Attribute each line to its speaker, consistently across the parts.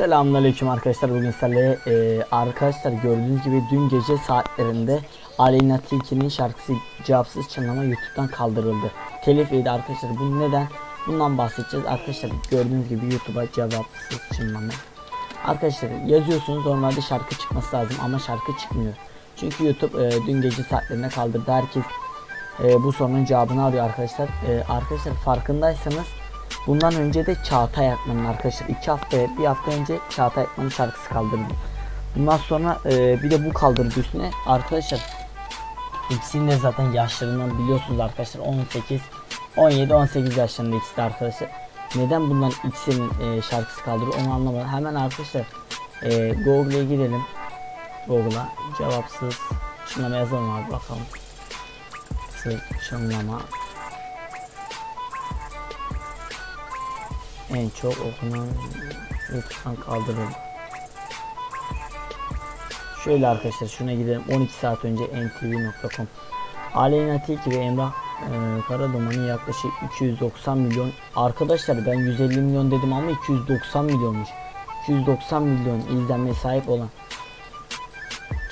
Speaker 1: Selamünaleyküm arkadaşlar. Bugün sizlerle e, arkadaşlar gördüğünüz gibi dün gece saatlerinde Aleyna Tilki'nin şarkısı Cevapsız Çınlama YouTube'dan kaldırıldı. Telif yedi arkadaşlar. Bu neden? Bundan bahsedeceğiz. Arkadaşlar gördüğünüz gibi YouTube'a Cevapsız Çınlama. Arkadaşlar yazıyorsunuz normalde şarkı çıkması lazım ama şarkı çıkmıyor. Çünkü YouTube e, dün gece saatlerinde kaldırdı. Herkes e, bu sorunun cevabını arıyor arkadaşlar. E, arkadaşlar farkındaysanız bundan önce de Çağatay Akman'ın arkadaşlar iki hafta bir hafta önce Çağatay Akman'ın şarkısı kaldırdı. Bundan sonra e, bir de bu kaldırdı üstüne arkadaşlar ikisinin de zaten yaşlarından biliyorsunuz arkadaşlar 18 17 18 yaşlarında ikisi de arkadaşlar. Neden bundan ikisinin e, şarkısı kaldırıyor onu anlamadım. Hemen arkadaşlar e, Google'e girelim. Google'a cevapsız şunlama yazalım abi bakalım. Şunlama en çok okunan YouTube'dan kaldırıldı. Şöyle arkadaşlar şuna gidelim 12 saat önce ntv.com Aleyna Tilki ve Emrah e, Karaduman'ın yaklaşık 290 milyon arkadaşlar ben 150 milyon dedim ama 290 milyonmuş 290 milyon izlenmeye sahip olan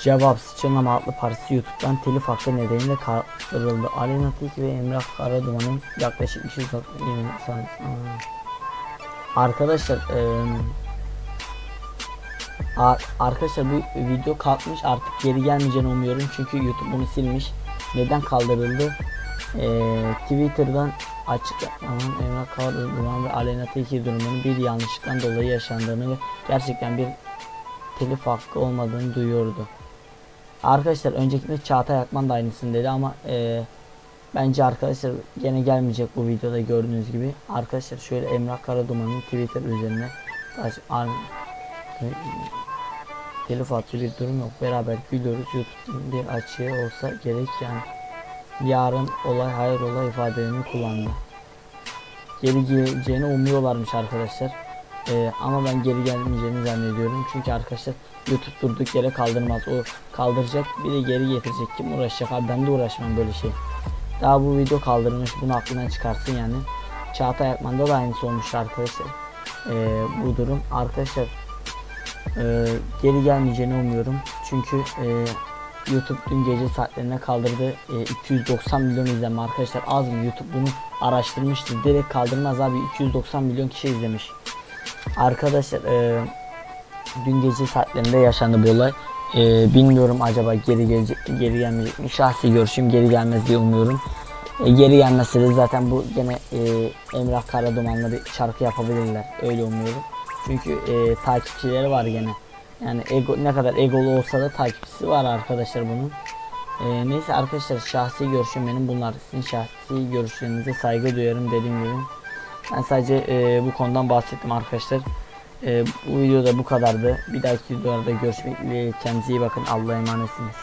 Speaker 1: Cevapsız Çınlama adlı partisi YouTube'dan telif hakkı nedeniyle kaldırıldı. Aleyna Tilki ve Emrah Karaduman'ın yaklaşık 290 milyon Arkadaşlar eee, ar- arkadaşlar bu video kalkmış artık geri gelmeyeceğini umuyorum çünkü YouTube bunu silmiş. Neden kaldırıldı? Eee, Twitter'dan açıklanan Emrah Karaduman ve Aleyna Tilki durumunun bir yanlışlıktan dolayı yaşandığını ve gerçekten bir telif hakkı olmadığını duyuyordu. Arkadaşlar öncekinde Çağatay Akman da aynısını dedi ama eee Bence arkadaşlar gene gelmeyecek bu videoda gördüğünüz gibi. Arkadaşlar şöyle Emrah Karaduman'ın Twitter üzerine an, telif attı bir durum yok. Beraber gülüyoruz. YouTube'un bir açığı olsa gerek yani. Yarın olay hayır olay ifadelerini kullandı. Geri geleceğini umuyorlarmış arkadaşlar. Ee, ama ben geri gelmeyeceğini zannediyorum. Çünkü arkadaşlar YouTube durduk yere kaldırmaz. O kaldıracak bir de geri getirecek. Kim uğraşacak abi ben de uğraşmam böyle şey. Daha bu video kaldırılmış bunu aklından çıkarsın yani. Çağatay Akman'da da aynısı olmuş arkadaşlar. Ee, bu durum arkadaşlar e, geri gelmeyeceğini umuyorum. Çünkü e, YouTube dün gece saatlerine kaldırdı. E, 290 milyon izlenme arkadaşlar az mı? YouTube bunu araştırmıştı. Direkt kaldırmaz abi 290 milyon kişi izlemiş. Arkadaşlar e, dün gece saatlerinde yaşandı bu olay. Ee, bilmiyorum acaba geri gelecek geri gelmeyecek mi? Şahsi görüşüm geri gelmez diye umuyorum. Ee, geri gelmezse de zaten bu gene e, Emrah Karaduman'la bir şarkı yapabilirler. Öyle umuyorum. Çünkü e, takipçileri var gene. Yani ego, ne kadar egolu olsa da takipçisi var arkadaşlar bunun. Ee, neyse arkadaşlar şahsi görüşüm benim bunlar. Sizin şahsi görüşlerinize saygı duyarım dediğim gibi. Ben sadece e, bu konudan bahsettim arkadaşlar. Ee, bu videoda bu kadardı. Bir dahaki videolarda görüşmek üzere. Kendinize iyi bakın. Allah'a emanetsiniz.